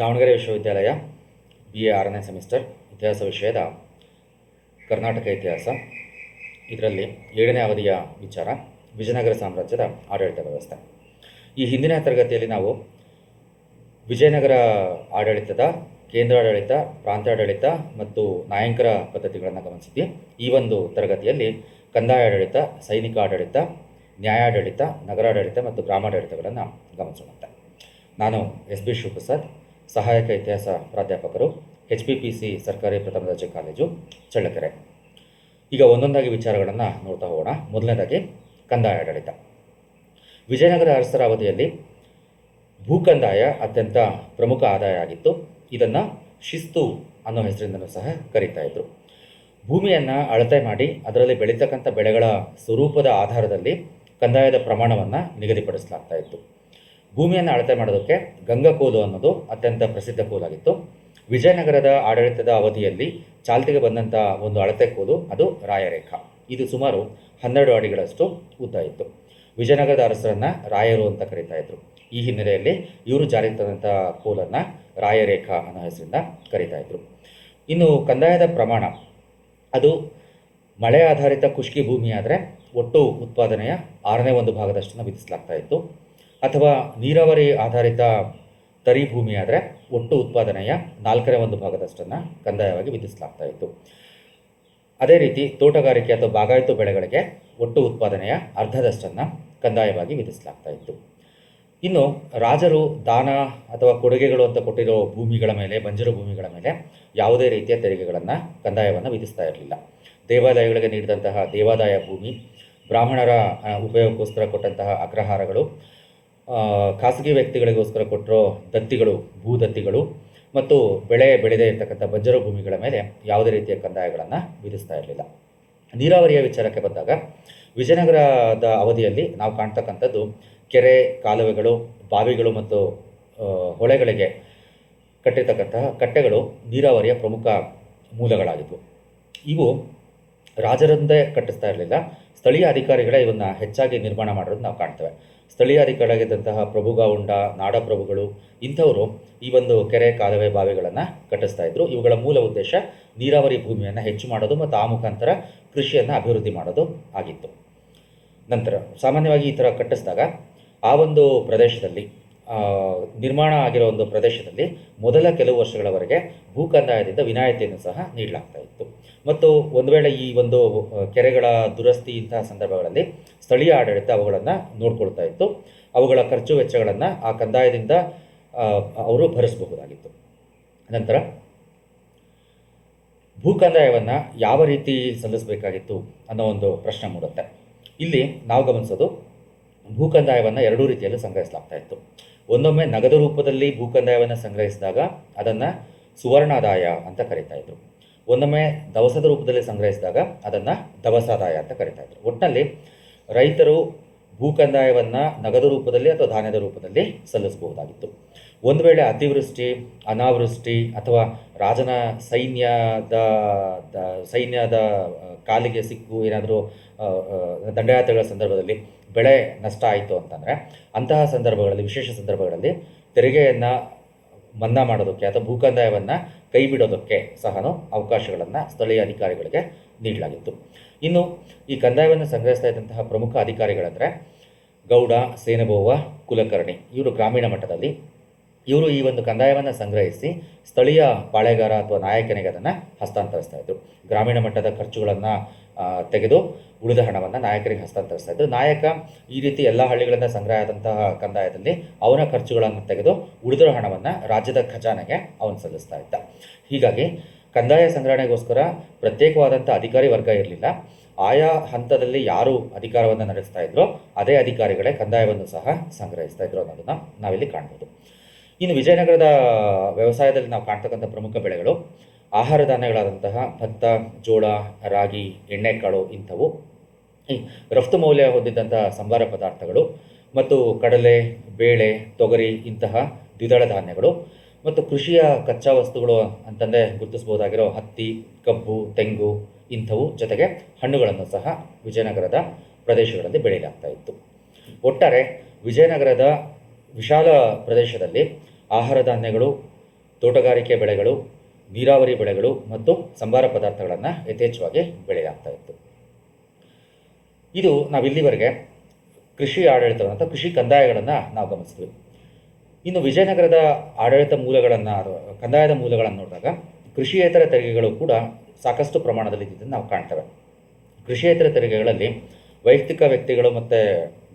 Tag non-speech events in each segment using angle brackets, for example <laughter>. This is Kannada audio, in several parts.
ದಾವಣಗೆರೆ ವಿಶ್ವವಿದ್ಯಾಲಯ ಬಿ ಎ ಆರನೇ ಸೆಮಿಸ್ಟರ್, ಇತಿಹಾಸ ವಿಷಯದ ಕರ್ನಾಟಕ ಇತಿಹಾಸ. ಇದರಲ್ಲಿ ಏಳನೇ ಅವಧಿಯ ವಿಚಾರ, ವಿಜಯನಗರ ಸಾಮ್ರಾಜ್ಯದ ಆಡಳಿತ ವ್ಯವಸ್ಥೆ. ಈ ಹಿಂದಿನ ತರಗತಿಯಲ್ಲಿ ನಾವು ವಿಜಯನಗರ ಆಡಳಿತದ, ಕೇಂದ್ರಾಡಳಿತ ಪ್ರಾಂತಾಡಳಿತ ಮತ್ತು ನಾಯಂಕರ ಪದ್ಧತಿಗಳನ್ನು ಗಮನಿಸಿದ್ವಿ. ಈ ಒಂದು ತರಗತಿಯಲ್ಲಿ ಕಂದಾಯ ಆಡಳಿತ ಸೈನಿಕ ಆಡಳಿತ, ನ್ಯಾಯಾಡಳಿತ, ನಗರಾಡಳಿತ ಮತ್ತು ಗ್ರಾಮಾಡಳಿತಗಳನ್ನು ಗಮನಿಸೋಣಂತೆ. ನಾನು ಎಸ್ ಬಿ ಶಿವಪ್ರಸಾದ್ ಸಹಾಯಕ ಇತಿಹಾಸ ಪ್ರಾಧ್ಯಾಪಕರು ಎಚ್ ಪಿ ಪಿ ಸಿ ಸರ್ಕಾರಿ ಪ್ರಥಮ ದರ್ಜೆ ಕಾಲೇಜು, ಚಳ್ಳಕೆರೆ. ಈಗ ಒಂದೊಂದಾಗಿ ವಿಚಾರಗಳನ್ನು ನೋಡ್ತಾ ಹೋಗೋಣ. ಮೊದಲನೇದಾಗಿ ಕಂದಾಯ ಆಡಳಿತ. ವಿಜಯನಗರ ಅರಸರ ಅವಧಿಯಲ್ಲಿ ಭೂಕಂದಾಯ ಅತ್ಯಂತ ಪ್ರಮುಖ ಆದಾಯ ಆಗಿತ್ತು. ಇದನ್ನು ಶಿಸ್ತು ಅನ್ನೋ ಹೆಸರಿಂದಲೂ ಸಹ ಕರೀತಾ ಇದ್ರು. ಭೂಮಿಯನ್ನು ಅಳತೆ ಮಾಡಿ ಅದರಲ್ಲಿ ಬೆಳೀತಕ್ಕಂಥ ಬೆಳೆಗಳ ಸ್ವರೂಪದ ಆಧಾರದಲ್ಲಿ ಕಂದಾಯದ ಪ್ರಮಾಣವನ್ನು ನಿಗದಿಪಡಿಸಲಾಗ್ತಾ ಇತ್ತು. ಭೂಮಿಯನ್ನು ಅಳತೆ ಮಾಡೋದಕ್ಕೆ ಗಂಗಕೋಲು ಅನ್ನೋದು ಅತ್ಯಂತ ಪ್ರಸಿದ್ಧ ಕೋಲಾಗಿತ್ತು ವಿಜಯನಗರದ ಆಡಳಿತದ ಅವಧಿಯಲ್ಲಿ ಚಾಲ್ತಿಗೆ ಬಂದಂಥ ಒಂದು ಅಳತೆ ಕೋಲು ಅದು ರಾಯರೇಖಾ. ಇದು ಸುಮಾರು ಹನ್ನೆರಡು ಅಡಿಗಳಷ್ಟು ಉದ್ದ ಇತ್ತು. ವಿಜಯನಗರದ ಅರಸರನ್ನು ರಾಯರು ಅಂತ ಕರೀತಾ ಇದ್ರು. ಈ ಹಿನ್ನೆಲೆಯಲ್ಲಿ ಇವರು ಜಾರಿಗೆ ತಂದಂಥ ಕೋಲನ್ನು ರಾಯರೇಖಾ ಅನ್ನೋ ಹೆಸರಿಂದ ಕರೀತಾ ಇದ್ರು. ಇನ್ನು ಕಂದಾಯದ ಪ್ರಮಾಣ, ಅದು ಮಳೆ ಆಧಾರಿತ ಖುಷ್ಕಿ ಭೂಮಿ ಆದರೆ ಒಟ್ಟು ಉತ್ಪಾದನೆಯ ಆರನೇ ಒಂದು ಭಾಗದಷ್ಟನ್ನು ವಿಧಿಸಲಾಗ್ತಾ ಇತ್ತು. ಅಥವಾ ನೀರಾವರಿ ಆಧಾರಿತ ತರಿ ಭೂಮಿ ಆದರೆ ಒಟ್ಟು ಉತ್ಪಾದನೆಯ ನಾಲ್ಕನೇ ಒಂದು ಭಾಗದಷ್ಟನ್ನು ಕಂದಾಯವಾಗಿ ವಿಧಿಸಲಾಗ್ತಾ ಇತ್ತು. ಅದೇ ರೀತಿ ತೋಟಗಾರಿಕೆ ಅಥವಾ ಬಾಗಾಯಿತು ಬೆಳೆಗಳಿಗೆ ಒಟ್ಟು ಉತ್ಪಾದನೆಯ ಅರ್ಧದಷ್ಟನ್ನು ಕಂದಾಯವಾಗಿ ವಿಧಿಸಲಾಗ್ತಾ ಇತ್ತು. ಇನ್ನು ರಾಜರು ದಾನ ಅಥವಾ ಕೊಡುಗೆಗಳು ಅಂತ ಕೊಟ್ಟಿರೋ ಭೂಮಿಗಳ ಮೇಲೆ, ಬಂಜರು ಭೂಮಿಗಳ ಮೇಲೆ ಯಾವುದೇ ರೀತಿಯ ತೆರಿಗೆಗಳನ್ನು ಕಂದಾಯವನ್ನು ವಿಧಿಸ್ತಾ ಇರಲಿಲ್ಲ. ದೇವಾಲಯಗಳಿಗೆ ನೀಡಿದಂತಹ ದೇವಾದಾಯ ಭೂಮಿ, ಬ್ರಾಹ್ಮಣರ ಉಪಯೋಗಕ್ಕೋಸ್ಕರ ಕೊಟ್ಟಂತಹ ಅಗ್ರಹಾರಗಳು ಖಾಸಗಿ ವ್ಯಕ್ತಿಗಳಿಗೋಸ್ಕರ ಕೊಟ್ಟಿರೋ ದತ್ತಿಗಳು, ಭೂದತ್ತಿಗಳು ಮತ್ತು ಬೆಳೆ ಬೆಳೆದೇ ಇರತಕ್ಕಂಥ ಬಂಜರು ಭೂಮಿಗಳ ಮೇಲೆ ಯಾವುದೇ ರೀತಿಯ ಕಂದಾಯಗಳನ್ನು ವಿಧಿಸ್ತಾ ಇರಲಿಲ್ಲ. ನೀರಾವರಿಯ ವಿಚಾರಕ್ಕೆ ಬಂದಾಗ ವಿಜಯನಗರದ ಅವಧಿಯಲ್ಲಿ ನಾವು ಕಾಣ್ತಕ್ಕಂಥದ್ದು ಕೆರೆ, ಕಾಲುವೆಗಳು, ಬಾವಿಗಳು ಮತ್ತು ಹೊಳೆಗಳಿಗೆ ಕಟ್ಟಿರ್ತಕ್ಕಂತಹ ಕಟ್ಟೆಗಳು ನೀರಾವರಿಯ ಪ್ರಮುಖ ಮೂಲಗಳಾಗಿದ್ವು. ಇವು ರಾಜರಂದೇ ಕಟ್ಟಿಸ್ತಾ ಇರಲಿಲ್ಲ. ಸ್ಥಳೀಯ ಅಧಿಕಾರಿಗಳೇ ಇವನ್ನ ಹೆಚ್ಚಾಗಿ ನಿರ್ಮಾಣ ಮಾಡಿರೋದು ನಾವು ಕಾಣ್ತೇವೆ. ಸ್ಥಳೀಯ ಅಧಿಕಾರಿಯಾಗಿದ್ದಂತಹ ಪ್ರಭುಗಾವುಂಡ ನಾಡಪ್ರಭುಗಳು ಇಂಥವರು ಈ ಒಂದು ಕೆರೆ ಕಾಲುವೆ ಬಾವಿಗಳನ್ನು ಕಟ್ಟಿಸ್ತಾ ಇದ್ರು. ಇವುಗಳ ಮೂಲ ಉದ್ದೇಶ ನೀರಾವರಿ ಭೂಮಿಯನ್ನು ಹೆಚ್ಚು ಮಾಡೋದು ಮತ್ತು ಆ ಮುಖಾಂತರ ಕೃಷಿಯನ್ನು ಅಭಿವೃದ್ಧಿ ಮಾಡೋದು ಆಗಿತ್ತು. ನಂತರ ಸಾಮಾನ್ಯವಾಗಿ ಈ ಥರ ಕಟ್ಟಿಸಿದಾಗ ಆ ಒಂದು ಪ್ರದೇಶದಲ್ಲಿ ನಿರ್ಮಾಣ ಆಗಿರೋ ಒಂದು ಪ್ರದೇಶದಲ್ಲಿ ಮೊದಲ ಕೆಲವು ವರ್ಷಗಳವರೆಗೆ ಭೂ ಕಂದಾಯದಿಂದ ವಿನಾಯಿತಿಯನ್ನು ಸಹ ನೀಡಲಾಗ್ತಾ ಇತ್ತು. ಮತ್ತು ಒಂದು ವೇಳೆ ಈ ಒಂದು ಕೆರೆಗಳ ದುರಸ್ತಿ ಇಂತಹ ಸಂದರ್ಭಗಳಲ್ಲಿ ಸ್ಥಳೀಯ ಆಡಳಿತ ಅವುಗಳನ್ನು ನೋಡ್ಕೊಳ್ತಾ ಇತ್ತು. ಅವುಗಳ ಖರ್ಚು ವೆಚ್ಚಗಳನ್ನು ಆ ಕಂದಾಯದಿಂದ ಅವರು ಭರಿಸಬಹುದಾಗಿತ್ತು. ನಂತರ ಭೂ ಕಂದಾಯವನ್ನು ಯಾವ ರೀತಿ ಸಲ್ಲಿಸಬೇಕಾಗಿತ್ತು ಅನ್ನೋ ಒಂದು ಪ್ರಶ್ನೆ ಮೂಡುತ್ತೆ. ಇಲ್ಲಿ ನಾವು ಗಮನಿಸೋದು ಭೂ ಕಂದಾಯವನ್ನು ಎರಡೂ ರೀತಿಯಲ್ಲಿ ಸಂಗ್ರಹಿಸಲಾಗ್ತಾ ಇತ್ತು. ಒಂದೊಮ್ಮೆ ನಗದು ರೂಪದಲ್ಲಿ ಭೂ ಕಂದಾಯವನ್ನು ಸಂಗ್ರಹಿಸಿದಾಗ ಅದನ್ನು ಸುವರ್ಣಾದಾಯ ಅಂತ ಕರೀತಾ ಇದ್ರು. ಒಂದೊಮ್ಮೆ ದವಸದ ರೂಪದಲ್ಲಿ ಸಂಗ್ರಹಿಸಿದಾಗ ಅದನ್ನು ದವಸಾದಾಯ ಅಂತ ಕರೀತಾ ಇದ್ರು. ಒಟ್ಟಿನಲ್ಲಿ ರೈತರು ಭೂ ಕಂದಾಯವನ್ನು ನಗದು ರೂಪದಲ್ಲಿ ಅಥವಾ ಧಾನ್ಯದ ರೂಪದಲ್ಲಿ ಸಲ್ಲಿಸಬಹುದಾಗಿತ್ತು. ಒಂದು ವೇಳೆ ಅತಿವೃಷ್ಟಿ, ಅನಾವೃಷ್ಟಿ ಅಥವಾ ರಾಜನ ಸೈನ್ಯದ ಸೈನ್ಯದ ಕಾಲಿಗೆ ಸಿಕ್ಕು ಏನಾದರೂ ದಂಡಯಾತ್ರೆಗಳ ಸಂದರ್ಭದಲ್ಲಿ ಬೆಳೆ ನಷ್ಟ ಆಯಿತು ಅಂತಂದರೆ ಅಂತಹ ಸಂದರ್ಭಗಳಲ್ಲಿ, ವಿಶೇಷ ಸಂದರ್ಭಗಳಲ್ಲಿ ತೆರಿಗೆಯನ್ನು ಮನ್ನಾ ಮಾಡೋದಕ್ಕೆ ಅಥವಾ ಭೂ ಕಂದಾಯವನ್ನು ಕೈ ಬಿಡೋದಕ್ಕೆ ಸಹ ಅವಕಾಶಗಳನ್ನು ಸ್ಥಳೀಯ ಅಧಿಕಾರಿಗಳಿಗೆ ನೀಡಲಾಗಿತ್ತು. ಇನ್ನು ಈ ಕಂದಾಯವನ್ನು ಸಂಗ್ರಹಿಸ್ತಾ ಇದ್ದಂತಹ ಪ್ರಮುಖ ಅಧಿಕಾರಿಗಳಂದರೆ ಗೌಡ, ಸೇನಬೋವ, ಕುಲಕರ್ಣಿ, ಇವರು ಗ್ರಾಮೀಣ ಮಟ್ಟದಲ್ಲಿ. ಇವರು ಈ ಒಂದು ಕಂದಾಯವನ್ನು ಸಂಗ್ರಹಿಸಿ ಸ್ಥಳೀಯ ಪಾಳೆಗಾರ ಅಥವಾ ನಾಯಕನಿಗೆ ಅದನ್ನು ಹಸ್ತಾಂತರಿಸ್ತಾ ಇದ್ದರು ಗ್ರಾಮೀಣ ಮಟ್ಟದ ಖರ್ಚುಗಳನ್ನು ತೆಗೆದು ಉಳಿದ ಹಣವನ್ನು ನಾಯಕರಿಗೆ ಹಸ್ತಾಂತರಿಸ್ತಾ ಇದ್ದರು ನಾಯಕ ಈ ರೀತಿ ಎಲ್ಲ ಹಳ್ಳಿಗಳಿಂದ ಸಂಗ್ರಹ ಆದಂತಹ ಕಂದಾಯದಲ್ಲಿ ಅವನ ಖರ್ಚುಗಳನ್ನು ತೆಗೆದು ಉಳಿದಿರೋ ಹಣವನ್ನು ರಾಜ್ಯದ ಖಜಾನೆಗೆ ಅವನು ಸಲ್ಲಿಸ್ತಾ ಇದ್ದ. ಹೀಗಾಗಿ ಕಂದಾಯ ಸಂಗ್ರಹಣೆಗೋಸ್ಕರ ಪ್ರತ್ಯೇಕವಾದಂಥ ಅಧಿಕಾರಿ ವರ್ಗ ಇರಲಿಲ್ಲ. ಆಯಾ ಹಂತದಲ್ಲಿ ಯಾರು ಅಧಿಕಾರವನ್ನು ನಡೆಸ್ತಾ ಇದ್ರೋ ಅದೇ ಅಧಿಕಾರಿಗಳೇ ಕಂದಾಯವನ್ನು ಸಹ ಸಂಗ್ರಹಿಸ್ತಾ ಇದ್ರು ಅನ್ನೋದನ್ನು ನಾವಿಲ್ಲಿ ಕಾಣ್ಬೋದು. ಇನ್ನು ವಿಜಯನಗರದ ವ್ಯವಸಾಯದಲ್ಲಿ ನಾವು ಕಾಣ್ತಕ್ಕಂಥ ಪ್ರಮುಖ ಬೆಳೆಗಳು ಆಹಾರ ಧಾನ್ಯಗಳಾದಂತಹ ಭತ್ತ, ಜೋಳ, ರಾಗಿ ಎಣ್ಣೆಕಾಳು ಇಂಥವು ರಫ್ತು ಮೌಲ್ಯ ಹೊಂದಿದ್ದಂತಹ ಸಂಬಾರ ಪದಾರ್ಥಗಳು ಮತ್ತು ಕಡಲೆ, ಬೇಳೆ, ತೊಗರಿ ಇಂತಹ ದ್ವಿದಳ ಧಾನ್ಯಗಳು ಮತ್ತು ಕೃಷಿಯ ಕಚ್ಚಾ ವಸ್ತುಗಳು ಅಂತಂದರೆ ಗುರುತಿಸ್ಬೋದಾಗಿರೋ ಹತ್ತಿ, ಕಬ್ಬು, ತೆಂಗು ಇಂಥವು ಜೊತೆಗೆ ಹಣ್ಣುಗಳನ್ನು ಸಹ ವಿಜಯನಗರದ ಪ್ರದೇಶಗಳಲ್ಲಿ ಬೆಳೆಯಲಾಗ್ತಾ ಇತ್ತು. ಒಟ್ಟಾರೆ ವಿಜಯನಗರದ ವಿಶಾಲ ಪ್ರದೇಶದಲ್ಲಿ ಆಹಾರ ಧಾನ್ಯಗಳು ತೋಟಗಾರಿಕೆ ಬೆಳೆಗಳು ನೀರಾವರಿ ಬೆಳೆಗಳು ಮತ್ತು ಸಂಬಾರ ಪದಾರ್ಥಗಳನ್ನು ಯಥೇಚ್ಛವಾಗಿ ಬೆಳೆಯಾಗ್ತಾ ಇತ್ತು. ಇದು ನಾವು ಇಲ್ಲಿವರೆಗೆ ಕೃಷಿ ಆಡಳಿತವನ್ನು ಅಥವಾ ಕೃಷಿ ಕಂದಾಯಗಳನ್ನು ನಾವು ಗಮನಿಸ್ತೀವಿ ಇನ್ನು ವಿಜಯನಗರದ ಆಡಳಿತ ಮೂಲಗಳನ್ನು ಕಂದಾಯದ ಮೂಲಗಳನ್ನು ನೋಡಿದಾಗ ಕೃಷಿಯೇತರ ತೆರಿಗೆಗಳು ಕೂಡ ಸಾಕಷ್ಟು ಪ್ರಮಾಣದಲ್ಲಿ ಇದ್ದಿದ್ದನ್ನು ನಾವು ಕಾಣ್ತೇವೆ. ಕೃಷಿಯೇತರ ತೆರಿಗೆಗಳಲ್ಲಿ ವೈಯಕ್ತಿಕ ವ್ಯಕ್ತಿಗಳು ಮತ್ತು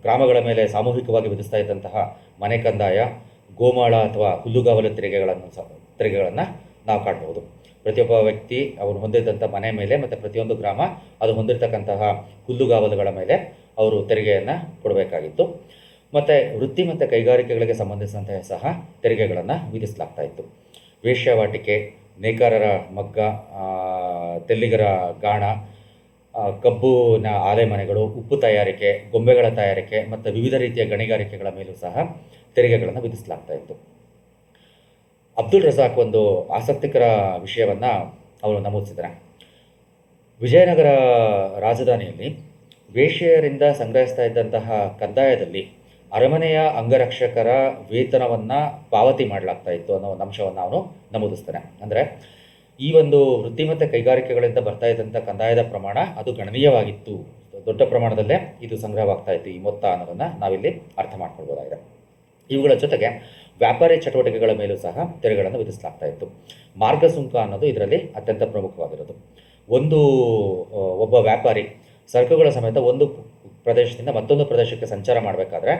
ಗ್ರಾಮಗಳ ಮೇಲೆ ಸಾಮೂಹಿಕವಾಗಿ ವಿಧಿಸ್ತಾ ಇದ್ದಂತಹ ಮನೆ ಕಂದಾಯ, ಗೋಮಾಳ ಅಥವಾ ಹುಲ್ಲುಗಾವಲು ತೆರಿಗೆಗಳನ್ನು ತೆರಿಗೆಗಳನ್ನು ನಾವು ಕಾಣ್ಬೋದು. ಪ್ರತಿಯೊಬ್ಬ ವ್ಯಕ್ತಿ ಅವರು ಹೊಂದಿದ್ದಂಥ ಮನೆ ಮೇಲೆ ಮತ್ತು ಪ್ರತಿಯೊಂದು ಗ್ರಾಮ ಅದು ಹೊಂದಿರತಕ್ಕಂತಹ ಹುಲ್ಲುಗಾವಲುಗಳ ಮೇಲೆ ಅವರು ತೆರಿಗೆಯನ್ನು ಕೊಡಬೇಕಾಗಿತ್ತು. ಮತ್ತು ವೃತ್ತಿ ಮತ್ತು ಕೈಗಾರಿಕೆಗಳಿಗೆ ಸಂಬಂಧಿಸಿದಂತಹ ಸಹ ತೆರಿಗೆಗಳನ್ನು ವಿಧಿಸಲಾಗ್ತಾ ಇತ್ತು. ವೇಶ್ಯಾವಾಟಿಕೆ, ನೇಕಾರರ ಮಗ್ಗ ತೆಲ್ಲಿಗರ ಗಾಣ ಕಬ್ಬುನ ಆಲೆಮನೆಗಳು ಉಪ್ಪು ತಯಾರಿಕೆ, ಗೊಂಬೆಗಳ ತಯಾರಿಕೆ ಮತ್ತು ವಿವಿಧ ರೀತಿಯ ಗಣಿಗಾರಿಕೆಗಳ ಮೇಲೂ ಸಹ ತೆರಿಗೆಗಳನ್ನು ವಿಧಿಸಲಾಗ್ತಾ ಇತ್ತು. ಅಬ್ದುಲ್ ರಜಾಕ್ ಒಂದು ಆಸಕ್ತಿಕರ ವಿಷಯವನ್ನು ಅವರು ನಮೂದಿಸಿದ್ದಾರೆ. ವಿಜಯನಗರ ರಾಜಧಾನಿಯಲ್ಲಿ ವೇಶ್ಯೆಯರಿಂದ ಸಂಗ್ರಹಿಸ್ತಾ ಇದ್ದಂತಹ ಕಂದಾಯದಲ್ಲಿ ಅರಮನೆಯ ಅಂಗರಕ್ಷಕರ ವೇತನವನ್ನು ಪಾವತಿ ಮಾಡಲಾಗ್ತಾ ಇತ್ತು ಅನ್ನೋ ಒಂದು ಅಂಶವನ್ನು ಅವನು ನಮೂದಿಸ್ತಾನೆ. ಅಂದರೆ ಈ ಒಂದು ವೃತ್ತಿ ಮತ್ತು ಕೈಗಾರಿಕೆಗಳಿಂದ ಬರ್ತಾ ಇದ್ದಂಥ ಕಂದಾಯದ ಪ್ರಮಾಣ ಅದು ಗಣನೀಯವಾಗಿತ್ತು. ದೊಡ್ಡ ಪ್ರಮಾಣದಲ್ಲೇ ಇದು ಸಂಗ್ರಹವಾಗ್ತಾ ಇತ್ತು ಈ ಮೊತ್ತ ಅನ್ನೋದನ್ನು ನಾವಿಲ್ಲಿ ಅರ್ಥ ಮಾಡ್ಕೊಳ್ಬೋದಾಗಿದೆ. ಇವುಗಳ ಜೊತೆಗೆ ವ್ಯಾಪಾರಿ ಚಟುವಟಿಕೆಗಳ ಮೇಲೂ ಸಹ ತೆರಿಗೆಗಳನ್ನು ವಿಧಿಸಲಾಗ್ತಾ ಇತ್ತು. ಮಾರ್ಗಸುಂಕ ಅನ್ನೋದು ಇದರಲ್ಲಿ ಅತ್ಯಂತ ಪ್ರಮುಖವಾಗಿರೋದು. ಒಂದು ಒಬ್ಬ ವ್ಯಾಪಾರಿ ಸರಕುಗಳ ಸಮೇತ ಒಂದು ಪ್ರದೇಶದಿಂದ ಮತ್ತೊಂದು ಪ್ರದೇಶಕ್ಕೆ ಸಂಚಾರ ಮಾಡಬೇಕಾದ್ರೆ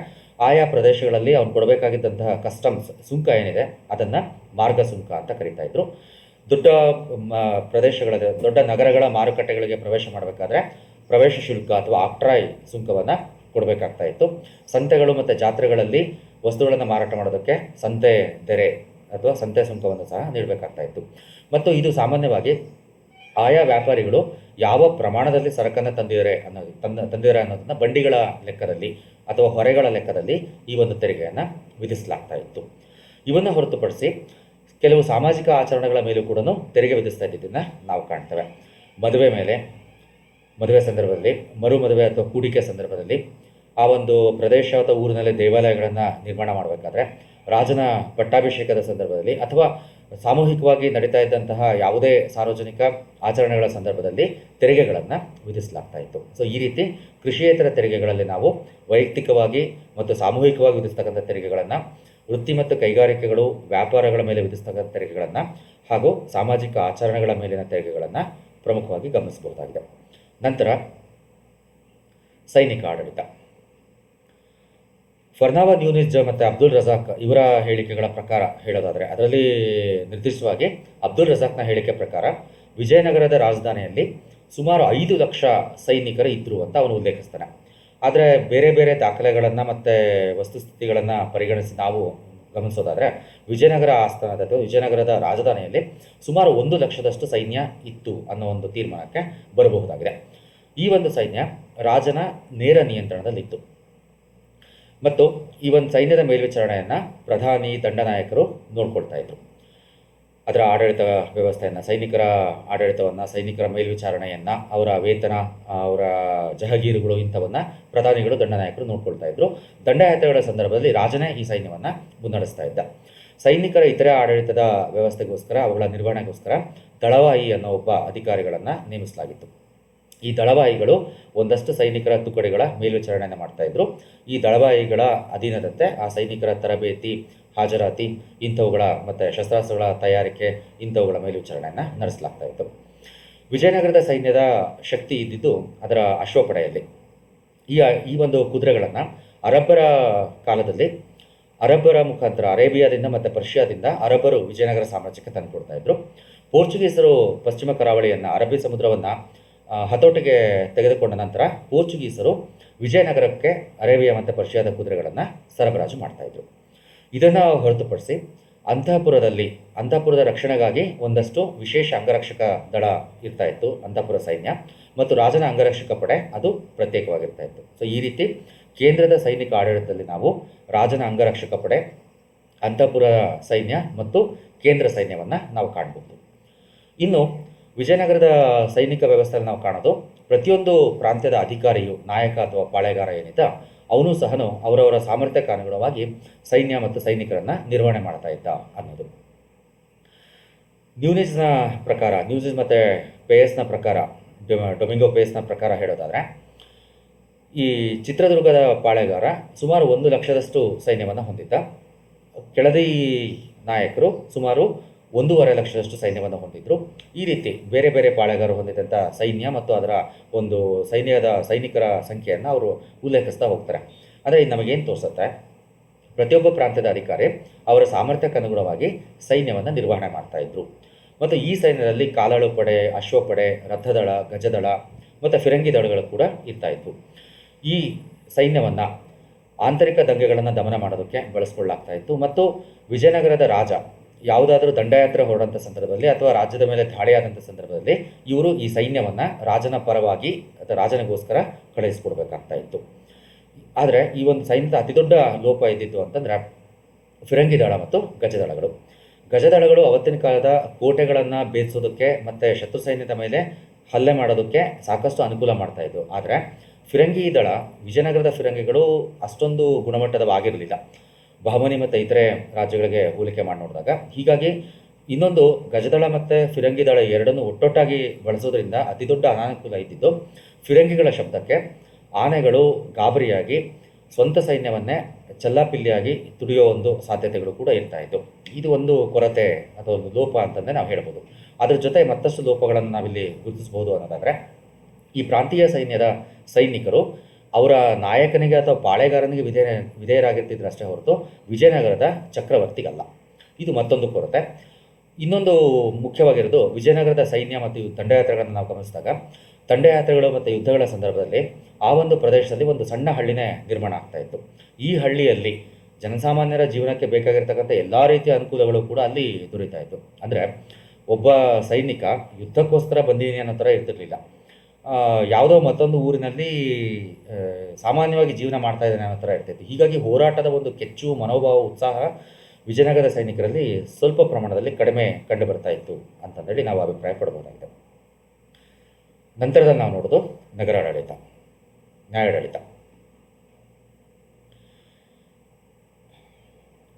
ಆಯಾ ಪ್ರದೇಶಗಳಲ್ಲಿ ಅವ್ನು ಕೊಡಬೇಕಾಗಿದ್ದಂತಹ ಕಸ್ಟಮ್ಸ್ ಸುಂಕ ಏನಿದೆ ಅದನ್ನು ಮಾರ್ಗ ಸುಂಕ ಅಂತ ಕರೀತಾ ಇದ್ರು. ದೊಡ್ಡ ಪ್ರದೇಶಗಳ, ದೊಡ್ಡ ನಗರಗಳ ಮಾರುಕಟ್ಟೆಗಳಿಗೆ ಪ್ರವೇಶ ಮಾಡಬೇಕಾದ್ರೆ ಪ್ರವೇಶ ಶುಲ್ಕ ಅಥವಾ ಆಕ್ಟ್ರಾಯ್ ಸುಂಕವನ್ನು ಕೊಡಬೇಕಾಗ್ತಾ ಇತ್ತು. ಸಂತೆಗಳು ಮತ್ತು ಜಾತ್ರೆಗಳಲ್ಲಿ ವಸ್ತುಗಳನ್ನು ಮಾರಾಟ ಮಾಡೋದಕ್ಕೆ ಸಂತೆ ತೆರೆ ಅಥವಾ ಸಂತೆ ಸುಂಕವನ್ನು ಸಹ ನೀಡಬೇಕಾಗ್ತಾ ಇತ್ತು. ಮತ್ತು ಇದು ಸಾಮಾನ್ಯವಾಗಿ ಆಯಾ ವ್ಯಾಪಾರಿಗಳು ಯಾವ ಪ್ರಮಾಣದಲ್ಲಿ ಸರಕನ್ನು ತಂದಿದ್ದಾರೆ ಅನ್ನೋದು ತಂದ ತಂದಿದ್ದಾರೆ ಅನ್ನೋದನ್ನ ಬಂಡಿಗಳ ಲೆಕ್ಕದಲ್ಲಿ ಅಥವಾ ಹೊರೆಗಳ ಲೆಕ್ಕದಲ್ಲಿ ಈ ಒಂದು ತೆರಿಗೆಯನ್ನು ವಿಧಿಸಲಾಗ್ತಾ ಇತ್ತು. ಇವನ್ನು ಹೊರತುಪಡಿಸಿ ಕೆಲವು ಸಾಮಾಜಿಕ ಆಚರಣೆಗಳ ಮೇಲೂ ಕೂಡ ತೆರಿಗೆ ವಿಧಿಸ್ತಾ ಇದ್ದಿದ್ದನ್ನು ನಾವು ಕಾಣ್ತೇವೆ. ಮದುವೆ ಮೇಲೆ, ಮದುವೆ ಸಂದರ್ಭದಲ್ಲಿ ಮರು ಮದುವೆ ಅಥವಾ ಕೂಡಿಕೆ ಸಂದರ್ಭದಲ್ಲಿ ಆ ಒಂದು ಪ್ರದೇಶ ಅಥವಾ ಊರಿನಲ್ಲಿ ದೇವಾಲಯಗಳನ್ನು ನಿರ್ಮಾಣ ಮಾಡಬೇಕಾದ್ರೆ ರಾಜನ ಪಟ್ಟಾಭಿಷೇಕದ ಸಂದರ್ಭದಲ್ಲಿ ಅಥವಾ ಸಾಮೂಹಿಕವಾಗಿ ನಡೀತಾ ಇದ್ದಂತಹ ಯಾವುದೇ ಸಾರ್ವಜನಿಕ ಆಚರಣೆಗಳ ಸಂದರ್ಭದಲ್ಲಿ ತೆರಿಗೆಗಳನ್ನು ವಿಧಿಸಲಾಗ್ತಾ ಇತ್ತು. ಸೊ ಈ ರೀತಿ ಕೃಷಿಯೇತರ ತೆರಿಗೆಗಳಲ್ಲಿ ನಾವು ವೈಯಕ್ತಿಕವಾಗಿ ಮತ್ತು ಸಾಮೂಹಿಕವಾಗಿ ವಿಧಿಸ್ತಕ್ಕಂಥ ತೆರಿಗೆಗಳನ್ನು, ವೃತ್ತಿ ಮತ್ತು ಕೈಗಾರಿಕೆಗಳು, ವ್ಯಾಪಾರಗಳ ಮೇಲೆ ವಿಧಿಸ್ತಕ್ಕಂಥ ತೆರಿಗೆಗಳನ್ನು ಹಾಗೂ ಸಾಮಾಜಿಕ ಆಚರಣೆಗಳ ಮೇಲಿನ ತೆರಿಗೆಗಳನ್ನು ಪ್ರಮುಖವಾಗಿ ಗಮನಿಸಬಹುದಾಗಿದೆ. ನಂತರ ಸೈನಿಕ ಆಡಳಿತ. ಫರ್ನಾವಾ ನ್ಯೂನಿಜ್ ಮತ್ತು ಅಬ್ದುಲ್ ರಜಾಕ್ ಇವರ ಹೇಳಿಕೆಗಳ ಪ್ರಕಾರ ಹೇಳೋದಾದರೆ, ಅದರಲ್ಲಿ ನಿರ್ದಿಷ್ಟವಾಗಿ ಅಬ್ದುಲ್ ರಜಾಕ್ನ ಹೇಳಿಕೆ ಪ್ರಕಾರ ವಿಜಯನಗರದ ರಾಜಧಾನಿಯಲ್ಲಿ ಸುಮಾರು ಐದು ಲಕ್ಷ ಸೈನಿಕರು ಇದ್ದರು ಅಂತ ಅವನು ಉಲ್ಲೇಖಿಸ್ತಾನೆ. ಆದರೆ ಬೇರೆ ಬೇರೆ ದಾಖಲೆಗಳನ್ನು ಮತ್ತು ವಸ್ತುಸ್ಥಿತಿಗಳನ್ನು ಪರಿಗಣಿಸಿ ನಾವು ಗಮನಿಸೋದಾದರೆ, ವಿಜಯನಗರ ಆಸ್ಥಾನದ ವಿಜಯನಗರದ ರಾಜಧಾನಿಯಲ್ಲಿ ಸುಮಾರು ಒಂದು ಲಕ್ಷದಷ್ಟು ಸೈನ್ಯ ಇತ್ತು ಅನ್ನೋ ಒಂದು ತೀರ್ಮಾನಕ್ಕೆ ಬರಬಹುದಾಗಿದೆ. ಈ ಒಂದು ಸೈನ್ಯ ರಾಜನ ನೇರ ನಿಯಂತ್ರಣದಲ್ಲಿತ್ತು. ಮತ್ತು ಈ ಒಂದು ಸೈನ್ಯದ ಮೇಲ್ವಿಚಾರಣೆಯನ್ನು ಪ್ರಧಾನಿ ದಂಡನಾಯಕರು ನೋಡ್ಕೊಳ್ತಾ ಇದ್ರು. ಅದರ ಆಡಳಿತ ವ್ಯವಸ್ಥೆಯನ್ನು, ಸೈನಿಕರ ಆಡಳಿತವನ್ನು, ಸೈನಿಕರ ಮೇಲ್ವಿಚಾರಣೆಯನ್ನು, ಅವರ ವೇತನ, ಅವರ ಜಹಗೀರುಗಳು ಇಂಥವನ್ನು ಪ್ರಧಾನಿಗಳು, ದಂಡನಾಯಕರು ನೋಡ್ಕೊಳ್ತಾ ಇದ್ರು. ದಂಡಯಾತ್ರೆಗಳ ಸಂದರ್ಭದಲ್ಲಿ ರಾಜನೇ ಈ ಸೈನ್ಯವನ್ನು ಮುನ್ನಡೆಸ್ತಾ ಇದ್ದ. ಸೈನಿಕರ ಇತರೆ ಆಡಳಿತದ ವ್ಯವಸ್ಥೆಗೋಸ್ಕರ, ಅವುಗಳ ನಿರ್ವಹಣೆಗೋಸ್ಕರ ದಳವಾಯಿ ಅನ್ನೋ ಒಬ್ಬ ಅಧಿಕಾರಿಗಳನ್ನು ನೇಮಿಸಲಾಗಿತ್ತು. ಈ ದಳವಾಯಿಗಳು ಒಂದಷ್ಟು ಸೈನಿಕರ ತುಕಡಿಗಳ ಮೇಲ್ವಿಚಾರಣೆಯನ್ನು ಮಾಡ್ತಾ ಇದ್ರು. ಈ ದಳವಾಯಿಗಳ ಅಧೀನದಂತೆ ಆ ಸೈನಿಕರ ತರಬೇತಿ, ಹಾಜರಾತಿ ಇಂಥವುಗಳ ಮತ್ತು ಶಸ್ತ್ರಾಸ್ತ್ರಗಳ ತಯಾರಿಕೆ ಇಂಥವುಗಳ ಮೇಲ್ವಿಚಾರಣೆಯನ್ನು ನಡೆಸಲಾಗ್ತಾ ಇತ್ತು. ವಿಜಯನಗರದ ಸೈನ್ಯದ ಶಕ್ತಿ ಇದ್ದಿದ್ದು ಅದರ ಅಶ್ವಪಡೆಯಲ್ಲಿ. ಈ ಈ ಒಂದು ಕುದುರೆಗಳನ್ನು ಅರಬ್ಬರ ಕಾಲದಲ್ಲಿ, ಅರಬ್ಬರ ಮುಖಾಂತರ ಅರೇಬಿಯಾದಿಂದ ಮತ್ತು ಪರ್ಷಿಯಾದಿಂದ ಅರಬ್ಬರು ವಿಜಯನಗರ ಸಾಮ್ರಾಜ್ಯಕ್ಕೆ ತಂದುಕೊಡ್ತಾ ಇದ್ರು. ಪೋರ್ಚುಗೀಸರು ಪಶ್ಚಿಮ ಕರಾವಳಿಯನ್ನು, ಅರಬ್ಬಿ ಸಮುದ್ರವನ್ನು ಹತೋಟಿಗೆ ತೆಗೆದುಕೊಂಡ ನಂತರ ಪೋರ್ಚುಗೀಸರು ವಿಜಯನಗರಕ್ಕೆ ಅರೇಬಿಯಾ ಮತ್ತು ಪರ್ಷಿಯಾದ ಕುದುರೆಗಳನ್ನು ಸರಬರಾಜು ಮಾಡ್ತಾಯಿದ್ರು ಇದನ್ನು ಹೊರತುಪಡಿಸಿ ಅಂತಃಪುರದಲ್ಲಿ ಅಂತಃಪುರದ ರಕ್ಷಣೆಗಾಗಿ ಒಂದಷ್ಟು ವಿಶೇಷ ಅಂಗರಕ್ಷಕ ದಳ ಇರ್ತಾ ಇತ್ತು ಅಂತಃಪುರ ಸೈನ್ಯ. ಮತ್ತು ರಾಜನ ಅಂಗರಕ್ಷಕ ಪಡೆ ಅದು ಪ್ರತ್ಯೇಕವಾಗಿರ್ತಾ ಇತ್ತು. ಸೊ ಈ ರೀತಿ ಕೇಂದ್ರದ ಸೈನಿಕ ಆಡಳಿತದಲ್ಲಿ ನಾವು ರಾಜನ ಅಂಗರಕ್ಷಕ ಪಡೆ ಅಂತಃಪುರ ಸೈನ್ಯ ಮತ್ತು ಕೇಂದ್ರ ಸೈನ್ಯವನ್ನು ನಾವು ಕಾಣಬಹುದು ಇನ್ನು ವಿಜಯನಗರದ ಸೈನಿಕ ವ್ಯವಸ್ಥೆಯಲ್ಲಿ ನಾವು ಕಾಣೋದು, ಪ್ರತಿಯೊಂದು ಪ್ರಾಂತ್ಯದ ಅಧಿಕಾರಿಯು ನಾಯಕ ಅಥವಾ ಪಾಳೆಗಾರ ಏನಿದ್ದ, ಅವನು ಸಹನು ಅವರವರ ಸಾಮರ್ಥ್ಯಕ್ಕೆ ಅನುಗುಣವಾಗಿ ಸೈನ್ಯ ಮತ್ತು ಸೈನಿಕರನ್ನು ನಿರ್ವಹಣೆ ಮಾಡ್ತಾ ಇದ್ದ ಅನ್ನೋದು. ನ್ಯೂನಿಸ್ನ ಪ್ರಕಾರ ನ್ಯೂಸಿಸ್ ಮತ್ತು ಪೇಯಸ್ನ ಪ್ರಕಾರ ಡೊಮಿಂಗೋ ಪೇಯಸ್ನ ಪ್ರಕಾರ ಹೇಳೋದಾದರೆ, ಈ ಚಿತ್ರದುರ್ಗದ ಪಾಳೆಗಾರ ಸುಮಾರು ಒಂದು ಲಕ್ಷದಷ್ಟು ಸೈನ್ಯವನ್ನು ಹೊಂದಿದ್ದ. ಕೆಳದಿ ನಾಯಕರು ಸುಮಾರು ಒಂದೂವರೆ ಲಕ್ಷದಷ್ಟು ಸೈನ್ಯವನ್ನು ಹೊಂದಿದ್ದರು ಈ ರೀತಿ ಬೇರೆ ಬೇರೆ ಪಾಳೆಗಾರರು ಹೊಂದಿದಂಥ ಸೈನ್ಯ ಮತ್ತು ಅದರ ಒಂದು ಸೈನ್ಯದ ಸೈನಿಕರ ಸಂಖ್ಯೆಯನ್ನು ಅವರು ಉಲ್ಲೇಖಿಸ್ತಾ ಹೋಗ್ತಾರೆ. ಅಂದರೆ ಇದು ನಮಗೇನು ತೋರಿಸುತ್ತೆ? ಪ್ರತಿಯೊಬ್ಬ ಪ್ರಾಂತ್ಯದ ಅಧಿಕಾರಿ ಅವರ ಸಾಮರ್ಥ್ಯಕ್ಕೆ ಅನುಗುಣವಾಗಿ ಸೈನ್ಯವನ್ನು ನಿರ್ವಹಣೆ ಮಾಡ್ತಾ ಇದ್ರು. ಮತ್ತು ಈ ಸೈನ್ಯದಲ್ಲಿ ಕಾಲಾಳು ಪಡೆ ಅಶ್ವಪಡೆ ರಥದಳ, ಗಜದಳ ಮತ್ತು ಫಿರಂಗಿ ದಳಗಳು ಕೂಡ ಇರ್ತಾ ಇದ್ವು. ಈ ಸೈನ್ಯವನ್ನು ಆಂತರಿಕ ದಂಗೆಗಳನ್ನು ದಮನ ಮಾಡೋದಕ್ಕೆ ಬಳಸ್ಕೊಳ್ಳಾಗ್ತಾ ಇತ್ತು. ಮತ್ತು ವಿಜಯನಗರದ ರಾಜ ಯಾವುದಾದ್ರೂ ದಂಡಯಾತ್ರೆ ಹೊರಡಂಥ ಸಂದರ್ಭದಲ್ಲಿ ಅಥವಾ ರಾಜ್ಯದ ಮೇಲೆ ದಾಳಿಯಾದಂಥ ಸಂದರ್ಭದಲ್ಲಿ ಇವರು ಈ ಸೈನ್ಯವನ್ನು ರಾಜನ ಪರವಾಗಿ ಅಥವಾ ರಾಜನಿಗೋಸ್ಕರ ಕಳುಹಿಸ್ಕೊಡ್ಬೇಕಾಗ್ತಾ ಇತ್ತು. ಆದರೆ ಈ ಒಂದು ಸೈನ್ಯದ ಅತಿದೊಡ್ಡ ಲೋಪ ಇದ್ದಿತ್ತು ಅಂತಂದ್ರೆ ಫಿರಂಗಿ ದಳ ಮತ್ತು ಗಜದಳಗಳು ಗಜದಳಗಳು ಅವತ್ತಿನ ಕಾಲದ ಕೋಟೆಗಳನ್ನು ಬೇಯಿಸೋದಕ್ಕೆ ಮತ್ತು ಶತ್ರು ಸೈನ್ಯದ ಮೇಲೆ ಹಲ್ಲೆ ಮಾಡೋದಕ್ಕೆ ಸಾಕಷ್ಟು ಅನುಕೂಲ ಮಾಡ್ತಾ ಇದ್ವು. ಆದರೆ ಫಿರಂಗಿ ದಳ ವಿಜಯನಗರದ ಫಿರಂಗಿಗಳು ಅಷ್ಟೊಂದು ಗುಣಮಟ್ಟದವಾಗಿರಲಿಲ್ಲ. ಬಹಮನಿ ಮತ್ತು ಇತರೆ ರಾಜ್ಯಗಳಿಗೆ ಹೋಲಿಕೆ ಮಾಡಿ ನೋಡಿದಾಗ, ಹೀಗಾಗಿ ಇನ್ನೊಂದು ಗಜದಳ ಮತ್ತು ಫಿರಂಗಿ ದಳ ಎರಡನ್ನೂ ಒಟ್ಟೊಟ್ಟಾಗಿ ಬಳಸೋದ್ರಿಂದ ಅತಿದೊಡ್ಡ ಅನಾನುಕೂಲ ಇದ್ದಿದ್ದು, ಫಿರಂಗಿಗಳ ಶಬ್ದಕ್ಕೆ ಆನೆಗಳು ಗಾಬರಿಯಾಗಿ ಸ್ವಂತ ಸೈನ್ಯವನ್ನೇ ಚಲ್ಲಾಪಿಲ್ಲಿಯಾಗಿ ತುಡಿಯೋ ಒಂದು ಸಾಧ್ಯತೆಗಳು ಕೂಡ ಇರ್ತಾ ಇತ್ತು ಇದು ಒಂದು ಕೊರತೆ ಅಥವಾ ಒಂದು ಲೋಪ ಅಂತಂದರೆ ನಾವು ಹೇಳ್ಬೋದು. ಅದ್ರ ಜೊತೆ ಮತ್ತಷ್ಟು ಲೋಪಗಳನ್ನು ನಾವಿಲ್ಲಿ ಗುರುತಿಸ್ಬೋದು ಅನ್ನೋದಾದರೆ, ಈ ಪ್ರಾಂತೀಯ ಸೈನ್ಯದ ಸೈನಿಕರು ಅವರ ನಾಯಕನಿಗೆ ಅಥವಾ ಪಾಳೆಗಾರನಿಗೆ ವಿಧೇಯ, ವಿಧೇಯರಾಗಿರ್ತಿದ್ರು ಅಷ್ಟೇ ಹೊರತು ವಿಜಯನಗರದ ಚಕ್ರವರ್ತಿಗಲ್ಲ. ಇದು ಮತ್ತೊಂದು ಕೊರತೆ. ಇನ್ನೊಂದು ಮುಖ್ಯವಾಗಿರೋದು ವಿಜಯನಗರದ ಸೈನ್ಯ ಮತ್ತು ದಂಡಯಾತ್ರೆಗಳನ್ನು ನಾವು ಗಮನಿಸಿದಾಗ ದಂಡಯಾತ್ರೆಗಳು ಮತ್ತು ಯುದ್ಧಗಳ ಸಂದರ್ಭದಲ್ಲಿ ಆ ಒಂದು ಪ್ರದೇಶದಲ್ಲಿ ಒಂದು ಸಣ್ಣ ಹಳ್ಳಿನೇ ನಿರ್ಮಾಣ ಆಗ್ತಾ ಇತ್ತು. ಈ ಹಳ್ಳಿಯಲ್ಲಿ ಜನಸಾಮಾನ್ಯರ ಜೀವನಕ್ಕೆ ಬೇಕಾಗಿರ್ತಕ್ಕಂಥ ಎಲ್ಲ ರೀತಿಯ ಅನುಕೂಲಗಳು ಕೂಡ ಅಲ್ಲಿ ದೊರೀತಾ ಇತ್ತು. ಅಂದರೆ ಒಬ್ಬ ಸೈನಿಕ ಯುದ್ಧಕ್ಕೋಸ್ಕರ ಬಂದಿದ್ದೀನಿ ಅನ್ನೋ ಥರ ಇರ್ತಿರ್ಲಿಲ್ಲ. ಯಾವುದೋ ಮತ್ತೊಂದು ಊರಿನಲ್ಲಿ ಸಾಮಾನ್ಯವಾಗಿ ಜೀವನ ಮಾಡ್ತಾ ಇದ್ದಾನೆ ಅನ್ನೋ ಥರ ಇರ್ತೈತಿ. ಹೀಗಾಗಿ ಹೋರಾಟದ ಒಂದು ಕೆಚ್ಚು, ಮನೋಭಾವ, ಉತ್ಸಾಹ ವಿಜಯನಗರ ಸೈನಿಕರಲ್ಲಿ ಸ್ವಲ್ಪ ಪ್ರಮಾಣದಲ್ಲಿ ಕಡಿಮೆ ಕಂಡು ಬರ್ತಾ ಇತ್ತು ಅಂತಂದೇಳಿ ನಾವು ಅಭಿಪ್ರಾಯ ಪಡ್ಬೋದಾಗಿದೆ ನಂತರದಲ್ಲಿ ನಾವು ನೋಡೋದು ನಗರಾಡಳಿತ, ನ್ಯಾಯಾಡಳಿತ.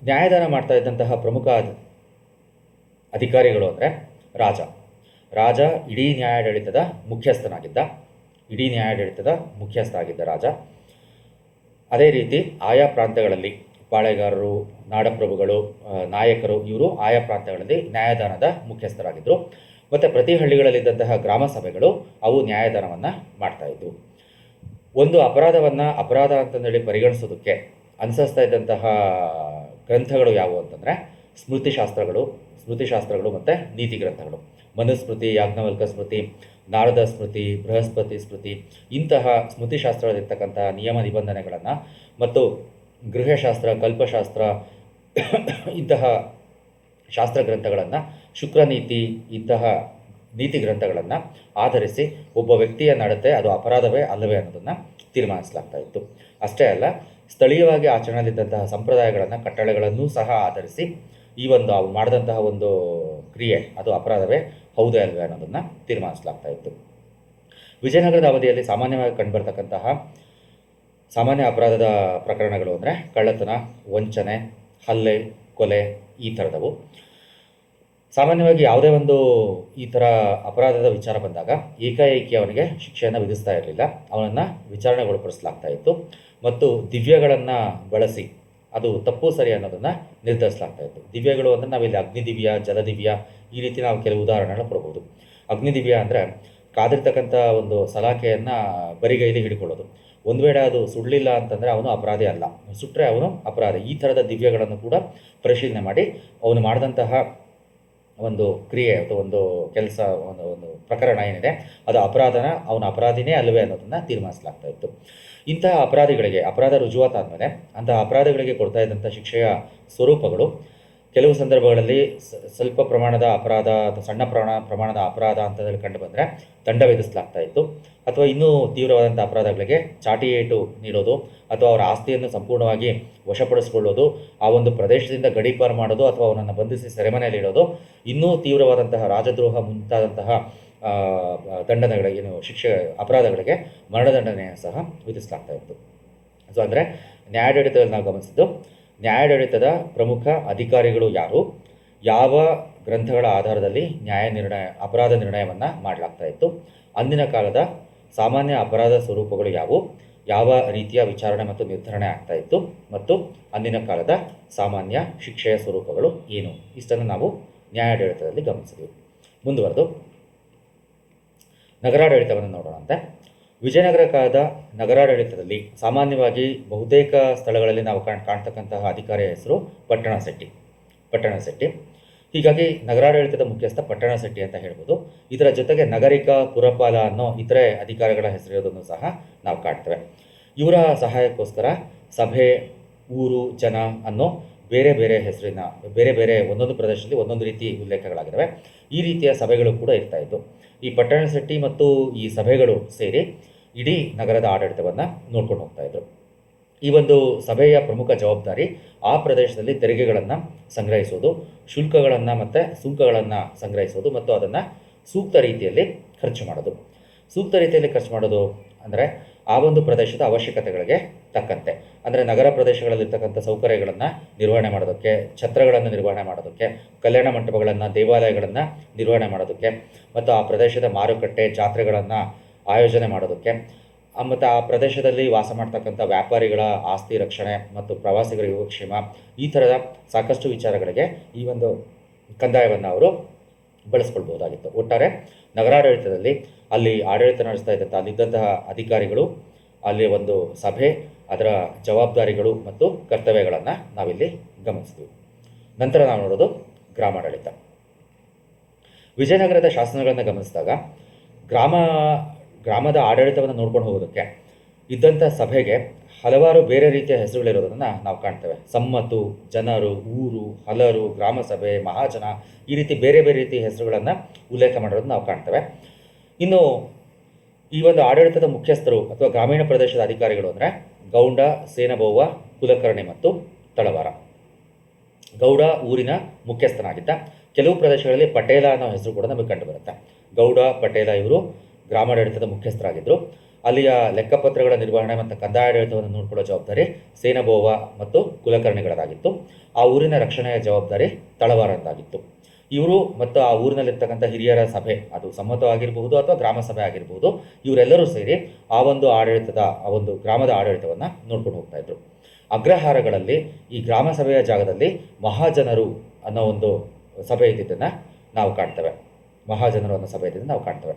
ನ್ಯಾಯದಾನ ಮಾಡ್ತಾ ಇದ್ದಂತಹ ಪ್ರಮುಖ ಅಧಿಕಾರಿಗಳು ಅಂದರೆ ರಾಜ. ರಾಜ ಇಡೀ ನ್ಯಾಯಾಡಳಿತದ ಮುಖ್ಯಸ್ಥನಾಗಿದ್ದ. ಇಡೀ ನ್ಯಾಯಾಡಳಿತದ ಮುಖ್ಯಸ್ಥ ಆಗಿದ್ದ ರಾಜ. ಅದೇ ರೀತಿ ಆಯಾ ಪ್ರಾಂತ್ಯಗಳಲ್ಲಿ ಪಾಳೆಗಾರರು, ನಾಡಪ್ರಭುಗಳು ನಾಯಕರು ಇವರು ಆಯಾ ಪ್ರಾಂತ್ಯಗಳಲ್ಲಿ ನ್ಯಾಯದಾನದ ಮುಖ್ಯಸ್ಥರಾಗಿದ್ದರು ಮತ್ತು ಪ್ರತಿ ಹಳ್ಳಿಗಳಲ್ಲಿದ್ದಂತಹ ಗ್ರಾಮ ಸಭೆಗಳು ಅವು ನ್ಯಾಯದಾನವನ್ನು ಮಾಡ್ತಾ ಇದ್ವು. ಒಂದು ಅಪರಾಧವನ್ನು ಅಪರಾಧ ಅಂತಂದೇಳಿ ಪರಿಗಣಿಸೋದಕ್ಕೆ ಅನುಸರಿಸ್ತಾ ಇದ್ದಂತಹ ಗ್ರಂಥಗಳು ಯಾವುವು ಅಂತಂದರೆ, ಸ್ಮೃತಿಶಾಸ್ತ್ರಗಳು ಸ್ಮೃತಿಶಾಸ್ತ್ರಗಳು ಮತ್ತು ನೀತಿ ಗ್ರಂಥಗಳು. ಮನುಸ್ಮೃತಿ, ಯಾಜ್ಞವಲ್ಕ ಸ್ಮೃತಿ, ನಾರದ ಸ್ಮೃತಿ, ಬೃಹಸ್ಪತಿ ಸ್ಮೃತಿ ಇಂತಹ ಸ್ಮೃತಿಶಾಸ್ತ್ರದಲ್ಲಿರ್ತಕ್ಕಂತಹ ನಿಯಮ ನಿಬಂಧನೆಗಳನ್ನು ಮತ್ತು ಗೃಹಶಾಸ್ತ್ರ, ಕಲ್ಪಶಾಸ್ತ್ರ <coughs> ಇಂತಹ ಶಾಸ್ತ್ರ ಗ್ರಂಥಗಳನ್ನು ಶುಕ್ರನೀತಿ ಇಂತಹ ನೀತಿ ಗ್ರಂಥಗಳನ್ನು ಆಧರಿಸಿ ಒಬ್ಬ ವ್ಯಕ್ತಿಯ ನಡತೆ ಅದು ಅಪರಾಧವೇ ಅಲ್ಲವೇ ಅನ್ನೋದನ್ನು ತೀರ್ಮಾನಿಸಲಾಗ್ತಾ ಇತ್ತು. ಅಷ್ಟೇ ಅಲ್ಲ, ಸ್ಥಳೀಯವಾಗಿ ಆಚರಣೆಯಲ್ಲಿದ್ದಂತಹ ಸಂಪ್ರದಾಯಗಳನ್ನು, ಕಟ್ಟಳೆಗಳನ್ನೂ ಸಹ ಆಧರಿಸಿ ಈ ಒಂದು ಅವು ಮಾಡಿದಂತಹ ಒಂದು ಕ್ರಿಯೆ ಅದು ಅಪರಾಧವೇ ಹೌದೇ ಅಲ್ವೇ ಅನ್ನೋದನ್ನು ತೀರ್ಮಾನಿಸಲಾಗ್ತಾ ಇತ್ತು. ವಿಜಯನಗರದ ಅವಧಿಯಲ್ಲಿ ಸಾಮಾನ್ಯವಾಗಿ ಕಂಡುಬರ್ತಕ್ಕಂತಹ ಸಾಮಾನ್ಯ ಅಪರಾಧದ ಪ್ರಕರಣಗಳು ಅಂದರೆ ಕಳ್ಳತನ, ವಂಚನೆ, ಹಲ್ಲೆ, ಕೊಲೆ ಈ ಥರದವು. ಸಾಮಾನ್ಯವಾಗಿ ಯಾವುದೇ ಒಂದು ಈ ಥರ ಅಪರಾಧದ ವಿಚಾರ ಬಂದಾಗ ಏಕಾಏಕಿ ಅವನಿಗೆ ಶಿಕ್ಷೆಯನ್ನು ವಿಧಿಸ್ತಾ ಇರಲಿಲ್ಲ. ಅವನನ್ನು ವಿಚಾರಣೆಗೊಳಪಡಿಸಲಾಗ್ತಾ ಇತ್ತು. ಮತ್ತು ದಿವ್ಯಗಳನ್ನು ಬಳಸಿ ಅದು ತಪ್ಪು ಸರಿ ಅನ್ನೋದನ್ನು ನಿರ್ಧರಿಸಲಾಗ್ತಾ ಇತ್ತು. ದಿವ್ಯಗಳು ಅಂದರೆ ನಾವಿಲ್ಲಿ ಅಗ್ನಿ ಅಗ್ನಿದಿವ್ಯ, ಜಲದಿವ್ಯ ಈ ರೀತಿ ನಾವು ಕೆಲವು ಉದಾಹರಣೆಗಳನ್ನ ಕೊಡ್ಬೋದು. ಅಗ್ನಿದಿವ್ಯ ಅಂದರೆ ಕಾದಿರ್ತಕ್ಕಂಥ ಒಂದು ಸಲಾಖೆಯನ್ನು ಬರಿಗೈಲಿ ಹಿಡ್ಕೊಳ್ಳೋದು. ಒಂದು ವೇಳೆ ಅದು ಸುಡಲಿಲ್ಲ ಅಂತಂದರೆ ಅವನು ಅಪರಾಧಿ ಅಲ್ಲ. ಸುಟ್ಟರೆ ಅವನು ಅಪರಾಧಿ. ಈ ಥರದ ದಿವ್ಯಗಳನ್ನು ಕೂಡ ಪರಿಶೀಲನೆ ಮಾಡಿ ಅವನು ಮಾಡಿದಂತಹ ಒಂದು ಕ್ರಿಯೆ ಅಥವಾ ಒಂದು ಕೆಲಸ, ಒಂದು ಒಂದು ಪ್ರಕರಣ ಏನಿದೆ, ಅದು ಅಪರಾಧನ, ಅವನ ಅಪರಾಧಿನೇ ಅಲ್ಲವೇ ಅನ್ನೋದನ್ನು ತೀರ್ಮಾನಿಸಲಾಗ್ತಾ ಇತ್ತು. ಇಂತಹ ಅಪರಾಧಿಗಳಿಗೆ, ಅಪರಾಧ ರುಜುವಾತಾದಮೇಲೆ ಅಂತಹ ಅಪರಾಧಿಗಳಿಗೆ ಕೊಡ್ತಾ ಇದ್ದಂಥ ಶಿಕ್ಷೆಯ ಸ್ವರೂಪಗಳು ಕೆಲವು ಸಂದರ್ಭಗಳಲ್ಲಿ ಸ್ವಲ್ಪ ಪ್ರಮಾಣದ ಅಪರಾಧ ಅಥವಾ ಸಣ್ಣ ಪ್ರಮಾಣ, ಪ್ರಮಾಣದ ಅಪರಾಧ ಅಂತದಲ್ಲಿ ಕಂಡು ಬಂದರೆ ದಂಡ ವಿಧಿಸಲಾಗ್ತಾ ಇತ್ತು. ಅಥವಾ ಇನ್ನೂ ತೀವ್ರವಾದಂಥ ಅಪರಾಧಗಳಿಗೆ ಚಾಟಿ ಏಟು ನೀಡೋದು ಅಥವಾ ಅವರ ಆಸ್ತಿಯನ್ನು ಸಂಪೂರ್ಣವಾಗಿ ವಶಪಡಿಸಿಕೊಳ್ಳೋದು, ಆ ಒಂದು ಪ್ರದೇಶದಿಂದ ಗಡೀಪಾರು ಮಾಡೋದು ಅಥವಾ ಅವನನ್ನು ಬಂಧಿಸಿ ಸೆರೆಮನೆಯಲ್ಲಿ ಇಡೋದು, ಇನ್ನೂ ತೀವ್ರವಾದಂತಹ ರಾಜದ್ರೋಹ ಮುಂತಾದಂತಹ ದಂಡನೆಗಳ, ಏನು ಶಿಕ್ಷೆ, ಅಪರಾಧಗಳಿಗೆ ಮರಣದಂಡನೆಯನ್ನು ಸಹ ವಿಧಿಸಲಾಗ್ತಾ ಇತ್ತು. ಸೊ ಅಂದರೆ ನ್ಯಾಯಾಡಳಿತದಲ್ಲಿ ನಾವು ಗಮನಿಸಿದ್ದು ನ್ಯಾಯಾಡಳಿತದ ಪ್ರಮುಖ ಅಧಿಕಾರಿಗಳು ಯಾರು? ಯಾವ ಗ್ರಂಥಗಳ ಆಧಾರದಲ್ಲಿ ನ್ಯಾಯ ನಿರ್ಣಯ, ಅಪರಾಧ ನಿರ್ಣಯವನ್ನು ಮಾಡಲಾಗ್ತಾ ಇತ್ತು? ಅಂದಿನ ಕಾಲದ ಸಾಮಾನ್ಯ ಅಪರಾಧ ಸ್ವರೂಪಗಳು ಯಾವುವು? ಯಾವ ರೀತಿಯ ವಿಚಾರಣೆ ಮತ್ತು ನಿರ್ಧರಣೆ ಆಗ್ತಾ ಇತ್ತು? ಮತ್ತು ಅಂದಿನ ಕಾಲದ ಸಾಮಾನ್ಯ ಶಿಕ್ಷೆಯ ಸ್ವರೂಪಗಳು ಏನು? ಇಷ್ಟನ್ನು ನಾವು ನ್ಯಾಯಾಡಳಿತದಲ್ಲಿ ಗಮನಿಸಿದೆವು. ಮುಂದುವರೆದು ನಗರಾಡಳಿತವನ್ನು ನೋಡೋಣಂತೆ. ವಿಜಯನಗರ ಕಾಲದ ನಗರಾಡಳಿತದಲ್ಲಿ ಸಾಮಾನ್ಯವಾಗಿ ಬಹುತೇಕ ಸ್ಥಳಗಳಲ್ಲಿ ನಾವು ಕಾಣ್, ಕಾಣ್ತಕ್ಕಂತಹ ಅಧಿಕಾರಿಯ ಹೆಸರು ಪಟ್ಟಣ ಶೆಟ್ಟಿ ಪಟ್ಟಣ ಶೆಟ್ಟಿ. ಹೀಗಾಗಿ ನಗರಾಡಳಿತದ ಮುಖ್ಯಸ್ಥ ಪಟ್ಟಣ ಶೆಟ್ಟಿ ಅಂತ ಹೇಳ್ಬೋದು. ಇದರ ಜೊತೆಗೆ ನಗರಿಕ ಪುರಪಾಲ ಅನ್ನೋ ಇತರೆ ಅಧಿಕಾರಿಗಳ ಹೆಸರಿರೋದನ್ನು ಸಹ ನಾವು ಕಾಣ್ತೇವೆ. ಇವರ ಸಹಾಯಕ್ಕೋಸ್ಕರ ಸಭೆ, ಊರು, ಜನ ಅನ್ನೋ ಬೇರೆ ಬೇರೆ ಹೆಸರಿನ, ಬೇರೆ ಬೇರೆ ಒಂದೊಂದು ಪ್ರದೇಶದಲ್ಲಿ ಒಂದೊಂದು ರೀತಿ ಉಲ್ಲೇಖಗಳಾಗಿದ್ದಾವೆ. ಈ ರೀತಿಯ ಸಭೆಗಳು ಕೂಡ ಇರ್ತಾ ಇತ್ತು ಈ ಪಟ್ಟಣ ಶೆಟ್ಟಿ ಮತ್ತು ಈ ಸಭೆಗಳು ಸೇರಿ ಇಡೀ ನಗರದ ಆಡಳಿತವನ್ನು ನೋಡ್ಕೊಂಡು ಹೋಗ್ತಾ ಇದ್ರು. ಈ ಒಂದು ಸಭೆಯ ಪ್ರಮುಖ ಜವಾಬ್ದಾರಿ ಆ ಪ್ರದೇಶದಲ್ಲಿ ತೆರಿಗೆಗಳನ್ನು ಸಂಗ್ರಹಿಸೋದು, ಶುಲ್ಕಗಳನ್ನು ಮತ್ತು ಸುಂಕಗಳನ್ನು ಸಂಗ್ರಹಿಸೋದು ಮತ್ತು ಅದನ್ನು ಸೂಕ್ತ ರೀತಿಯಲ್ಲಿ ಖರ್ಚು ಮಾಡೋದು. ಸೂಕ್ತ ರೀತಿಯಲ್ಲಿ ಖರ್ಚು ಮಾಡೋದು ಅಂದರೆ ಆ ಒಂದು ಪ್ರದೇಶದ ಅವಶ್ಯಕತೆಗಳಿಗೆ ತಕ್ಕಂತೆ. ಅಂದರೆ ನಗರ ಪ್ರದೇಶಗಳಲ್ಲಿರ್ತಕ್ಕಂಥ ಸೌಕರ್ಯಗಳನ್ನು ನಿರ್ವಹಣೆ ಮಾಡೋದಕ್ಕೆ, ಛತ್ರಗಳನ್ನು ನಿರ್ವಹಣೆ ಮಾಡೋದಕ್ಕೆ, ಕಲ್ಯಾಣ ಮಂಟಪಗಳನ್ನು, ದೇವಾಲಯಗಳನ್ನು ನಿರ್ವಹಣೆ ಮಾಡೋದಕ್ಕೆ, ಮತ್ತು ಆ ಪ್ರದೇಶದ ಮಾರುಕಟ್ಟೆ ಜಾತ್ರೆಗಳನ್ನು ಆಯೋಜನೆ ಮಾಡೋದಕ್ಕೆ ಮತ್ತು ಆ ಪ್ರದೇಶದಲ್ಲಿ ವಾಸ ಮಾಡ್ತಕ್ಕಂಥ ವ್ಯಾಪಾರಿಗಳ ಆಸ್ತಿ ರಕ್ಷಣೆ ಮತ್ತು ಪ್ರವಾಸಿಗರ ಯೋಗಕ್ಷೇಮ, ಈ ಥರದ ಸಾಕಷ್ಟು ವಿಚಾರಗಳಿಗೆ ಈ ಒಂದು ಕಂದಾಯವನ್ನು ಅವರು ಬಳಸ್ಕೊಳ್ಬೋದಾಗಿತ್ತು ಒಟ್ಟಾರೆ ನಗರಾಡಳಿತದಲ್ಲಿ ಅಲ್ಲಿ ಆಡಳಿತ ನಡೆಸ್ತಾ ಇದ್ದಂಥ ಅಲ್ಲಿದ್ದಂತಹ ಅಧಿಕಾರಿಗಳು, ಅಲ್ಲಿ ಒಂದು ಸಭೆ, ಅದರ ಜವಾಬ್ದಾರಿಗಳು ಮತ್ತು ಕರ್ತವ್ಯಗಳನ್ನು ನಾವಿಲ್ಲಿ ಗಮನಿಸ್ತೀವಿ ನಂತರ ನಾವು ನೋಡೋದು ಗ್ರಾಮಾಡಳಿತ. ವಿಜಯನಗರದ ಶಾಸನಗಳನ್ನು ಗಮನಿಸಿದಾಗ ಗ್ರಾಮ, ಗ್ರಾಮದ ಆಡಳಿತವನ್ನು ನೋಡ್ಕೊಂಡು ಹೋಗೋದಕ್ಕೆ ಇದ್ದಂಥ ಸಭೆಗೆ ಹಲವಾರು ಬೇರೆ ರೀತಿಯ ಹೆಸರುಗಳಿರೋದನ್ನು ನಾವು ಕಾಣ್ತೇವೆ. ಸಮ್ಮತ್ತು ಜನರು, ಊರು, ಹಲರು ಗ್ರಾಮ ಸಭೆ ಮಹಾಜನ ಈ ರೀತಿ ಬೇರೆ ಬೇರೆ ರೀತಿಯ ಹೆಸರುಗಳನ್ನು ಉಲ್ಲೇಖ ಮಾಡಿರೋದನ್ನ ನಾವು ಕಾಣ್ತೇವೆ. ಇನ್ನು ಈ ಒಂದು ಆಡಳಿತದ ಮುಖ್ಯಸ್ಥರು ಅಥವಾ ಗ್ರಾಮೀಣ ಪ್ರದೇಶದ ಅಧಿಕಾರಿಗಳು ಅಂದರೆ ಗೌಂಡ ಸೇನಬೌವ ಕುಲಕರ್ಣಿ ಮತ್ತು ತಳವಾರ. ಗೌಡ ಊರಿನ ಮುಖ್ಯಸ್ಥನಾಗಿದ್ದ. ಕೆಲವು ಪ್ರದೇಶಗಳಲ್ಲಿ ಪಟೇಲ ಅನ್ನೋ ಹೆಸರು ಕೂಡ ನಮಗೆ ಕಂಡುಬರುತ್ತೆ ಗೌಡ, ಪಟೇಲ ಇವರು ಗ್ರಾಮಾಡಳಿತದ ಮುಖ್ಯಸ್ಥರಾಗಿದ್ದರು ಅಲ್ಲಿಯ ಲೆಕ್ಕಪತ್ರಗಳ ನಿರ್ವಹಣೆ ಮತ್ತು ಕಂದಾಯ ಆಡಳಿತವನ್ನು ನೋಡಿಕೊಳ್ಳುವ ಜವಾಬ್ದಾರಿ ಸೇನಬೋವ ಮತ್ತು ಕುಲಕರ್ಣಿಗಳದಾಗಿತ್ತು ಆ ಊರಿನ ರಕ್ಷಣೆಯ ಜವಾಬ್ದಾರಿ ತಳವಾರದ್ದಾಗಿತ್ತು. ಇವರು ಮತ್ತು ಆ ಊರಿನಲ್ಲಿರ್ತಕ್ಕಂಥ ಹಿರಿಯರ ಸಭೆ, ಅದು ಸಮ್ಮತವಾಗಿರಬಹುದು ಅಥವಾ ಗ್ರಾಮ ಸಭೆ ಆಗಿರಬಹುದು, ಇವರೆಲ್ಲರೂ ಸೇರಿ ಆ ಒಂದು ಆಡಳಿತದ, ಆ ಒಂದು ಗ್ರಾಮದ ಆಡಳಿತವನ್ನು ನೋಡ್ಕೊಂಡು ಹೋಗ್ತಾ ಇದ್ರು. ಅಗ್ರಹಾರಗಳಲ್ಲಿ, ಈ ಗ್ರಾಮ ಸಭೆಯ ಜಾಗದಲ್ಲಿ ಮಹಾಜನರು ಅನ್ನೋ ಒಂದು ಸಭೆ ಇದ್ದಿದ್ದನ್ನು ನಾವು ಕಾಣ್ತೇವೆ. ಮಹಾಜನರು ಅನ್ನೋ ಸಭೆ ಇದ್ದಿದ್ದನ್ನು ನಾವು ಕಾಣ್ತೇವೆ.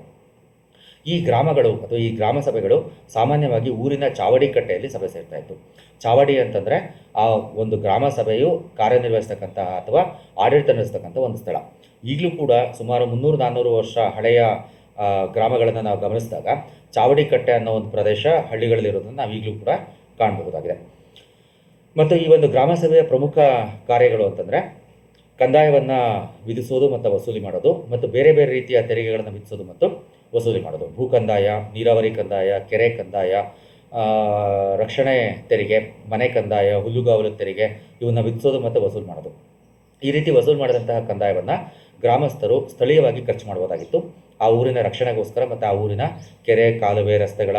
ಈ ಗ್ರಾಮಗಳು ಅಥವಾ ಈ ಗ್ರಾಮ ಸಭೆಗಳು ಸಾಮಾನ್ಯವಾಗಿ ಊರಿನ ಚಾವಡಿ ಕಟ್ಟೆಯಲ್ಲಿ ಸಭೆ ಸೇರ್ತಾ ಇತ್ತು. ಚಾವಡಿ ಅಂತಂದರೆ ಆ ಒಂದು ಗ್ರಾಮ ಸಭೆಯು ಕಾರ್ಯನಿರ್ವಹಿಸ್ತಕ್ಕಂತಹ ಅಥವಾ ಆಡಳಿತ ನಡೆಸ್ತಕ್ಕಂಥ ಒಂದು ಸ್ಥಳ. ಈಗಲೂ ಕೂಡ ಸುಮಾರು ಮುನ್ನೂರು ನಾನ್ನೂರು ವರ್ಷ ಹಳೆಯ ಗ್ರಾಮಗಳನ್ನು ನಾವು ಗಮನಿಸಿದಾಗ ಚಾವಡಿ ಕಟ್ಟೆ ಅನ್ನೋ ಒಂದು ಪ್ರದೇಶ ಹಳ್ಳಿಗಳಲ್ಲಿರೋದನ್ನು ನಾವು ಈಗಲೂ ಕೂಡ ಕಾಣಬಹುದಾಗಿದೆ. ಮತ್ತು ಈ ಒಂದು ಗ್ರಾಮ ಸಭೆಯ ಪ್ರಮುಖ ಕಾರ್ಯಗಳು ಅಂತಂದರೆ ಕಂದಾಯವನ್ನು ವಿಧಿಸೋದು ಮತ್ತು ವಸೂಲಿ ಮಾಡೋದು ಮತ್ತು ಬೇರೆ ಬೇರೆ ರೀತಿಯ ತೆರಿಗೆಗಳನ್ನು ವಿಧಿಸೋದು ಮತ್ತು ವಸೂಲಿ ಮಾಡೋದು. ಭೂ ಕಂದಾಯ, ನೀರಾವರಿ ಕಂದಾಯ, ಕೆರೆ ಕಂದಾಯ ರಕ್ಷಣೆ ತೆರಿಗೆ, ಮನೆ ಕಂದಾಯ, ಹುಲ್ಲುಗಾವಲು ತೆರಿಗೆ ಇವನ್ನ ವಿಧಿಸೋದು ಮತ್ತು ವಸೂಲು ಮಾಡೋದು. ಈ ರೀತಿ ವಸೂಲು ಮಾಡಿದಂತಹ ಕಂದಾಯವನ್ನು ಗ್ರಾಮಸ್ಥರು ಸ್ಥಳೀಯವಾಗಿ ಖರ್ಚು ಮಾಡಬಹುದಾಗಿತ್ತು ಆ ಊರಿನ ರಕ್ಷಣೆಗೋಸ್ಕರ ಮತ್ತು ಆ ಊರಿನ ಕೆರೆ, ಕಾಲುವೆ, ರಸ್ತೆಗಳ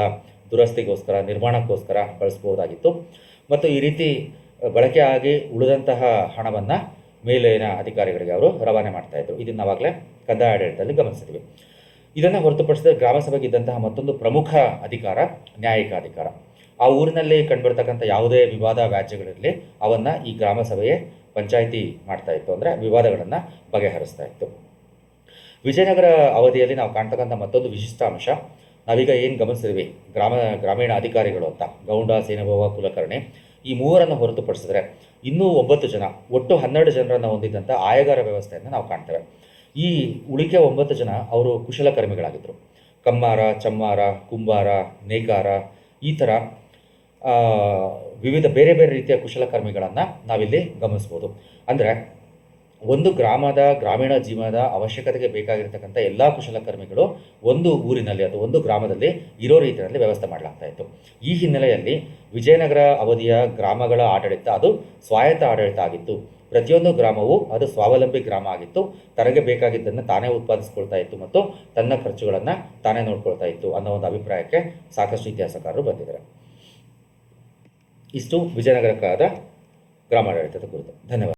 ದುರಸ್ತಿಗೋಸ್ಕರ, ನಿರ್ಮಾಣಕ್ಕೋಸ್ಕರ ಬಳಸ್ಬೋದಾಗಿತ್ತು. ಮತ್ತು ಈ ರೀತಿ ಬಳಕೆ ಆಗಿ ಉಳಿದಂತಹ ಹಣವನ್ನು ಮೇಲಿನ ಅಧಿಕಾರಿಗಳಿಗೆ ಅವರು ರವಾನೆ ಮಾಡ್ತಾಯಿದ್ರು ಇದನ್ನು ನಾವಾಗಲೇ ಕಂದಾಯ ಆಡಳಿತದಲ್ಲಿ ಗಮನಿಸಿದ್ವಿ. ಇದನ್ನು ಹೊರತುಪಡಿಸಿದ್ರೆ ಗ್ರಾಮ ಸಭೆಗೆ ಇದ್ದಂತಹ ಮತ್ತೊಂದು ಪ್ರಮುಖ ಅಧಿಕಾರ, ನ್ಯಾಯಿಕ ಅಧಿಕಾರ. ಆ ಊರಿನಲ್ಲಿ ಕಂಡುಬರ್ತಕ್ಕಂಥ ಯಾವುದೇ ವಿವಾದ ವ್ಯಾಜ್ಯಗಳಿರಲಿ, ಅವನ್ನು ಈ ಗ್ರಾಮ ಸಭೆಯೇ ಪಂಚಾಯಿತಿ ಮಾಡ್ತಾ ಇತ್ತು ಅಂದರೆ ವಿವಾದಗಳನ್ನು ಬಗೆಹರಿಸ್ತಾ ಇತ್ತು. ವಿಜಯನಗರ ಅವಧಿಯಲ್ಲಿ ನಾವು ಕಾಣ್ತಕ್ಕಂಥ ಮತ್ತೊಂದು ವಿಶಿಷ್ಟ ಅಂಶ. ನಾವೀಗ ಏನು ಗಮನಿಸಿದ್ವಿ? ಗ್ರಾಮ, ಗ್ರಾಮೀಣ ಅಧಿಕಾರಿಗಳು ಅಂತ, ಗೌಂಡ, ಸೇನಭವ, ಕುಲಕರ್ಣಿ, ಈ ಮೂವರನ್ನು ಹೊರತುಪಡಿಸಿದ್ರೆ ಇನ್ನೂ ಒಂಬತ್ತು ಜನ, ಒಟ್ಟು ಹನ್ನೆರಡು ಜನರನ್ನು ಹೊಂದಿದ್ದಂಥ ಆಯಗಾರ ವ್ಯವಸ್ಥೆಯನ್ನು ನಾವು ಕಾಣ್ತೇವೆ. ಈ ಉಳಿಕೆ ಒಂಬತ್ತು ಜನ ಅವರು ಕುಶಲಕರ್ಮಿಗಳಾಗಿದ್ದರು ಕಮ್ಮಾರ, ಚಮ್ಮಾರ, ಕುಂಬಾರ, ನೇಕಾರ, ಈ ಥರ ವಿವಿಧ ಬೇರೆ ಬೇರೆ ರೀತಿಯ ಕುಶಲಕರ್ಮಿಗಳನ್ನು ನಾವಿಲ್ಲಿ ಗಮನಿಸ್ಬೋದು. ಅಂದರೆ ಒಂದು ಗ್ರಾಮದ ಗ್ರಾಮೀಣ ಜೀವನದ ಅವಶ್ಯಕತೆಗೆ ಬೇಕಾಗಿರ್ತಕ್ಕಂಥ ಎಲ್ಲ ಕುಶಲಕರ್ಮಿಗಳು ಒಂದು ಊರಿನಲ್ಲಿ ಅಥವಾ ಒಂದು ಗ್ರಾಮದಲ್ಲಿ ಇರೋ ರೀತಿಯಲ್ಲಿ ವ್ಯವಸ್ಥೆ ಮಾಡಲಾಗ್ತಾ ಇತ್ತು. ಈ ಹಿನ್ನೆಲೆಯಲ್ಲಿ ವಿಜಯನಗರ ಅವಧಿಯ ಗ್ರಾಮಗಳ ಆಡಳಿತ, ಅದು ಸ್ವಾಯತ್ತ ಆಡಳಿತ ಆಗಿತ್ತು. ಪ್ರತಿಯೊಂದು ಗ್ರಾಮವು ಅದು ಸ್ವಾವಲಂಬಿ ಗ್ರಾಮ ಆಗಿತ್ತು. ತನಗೆ ಬೇಕಾಗಿದ್ದನ್ನು ತಾನೇ ಉತ್ಪಾದಿಸ್ಕೊಳ್ತಾ ಇತ್ತು ಮತ್ತು ತನ್ನ ಖರ್ಚುಗಳನ್ನು ತಾನೇ ನೋಡ್ಕೊಳ್ತಾ ಇತ್ತು ಅನ್ನೋ ಒಂದು ಅಭಿಪ್ರಾಯಕ್ಕೆ ಸಾಕಷ್ಟು ಇತಿಹಾಸಕಾರರು ಬಂದಿದ್ದಾರೆ. ಇಷ್ಟು ವಿಜಯನಗರ ಕಾಲದ ಗ್ರಾಮಾಡಳಿತದ ಕುರಿತು. ಧನ್ಯವಾದ.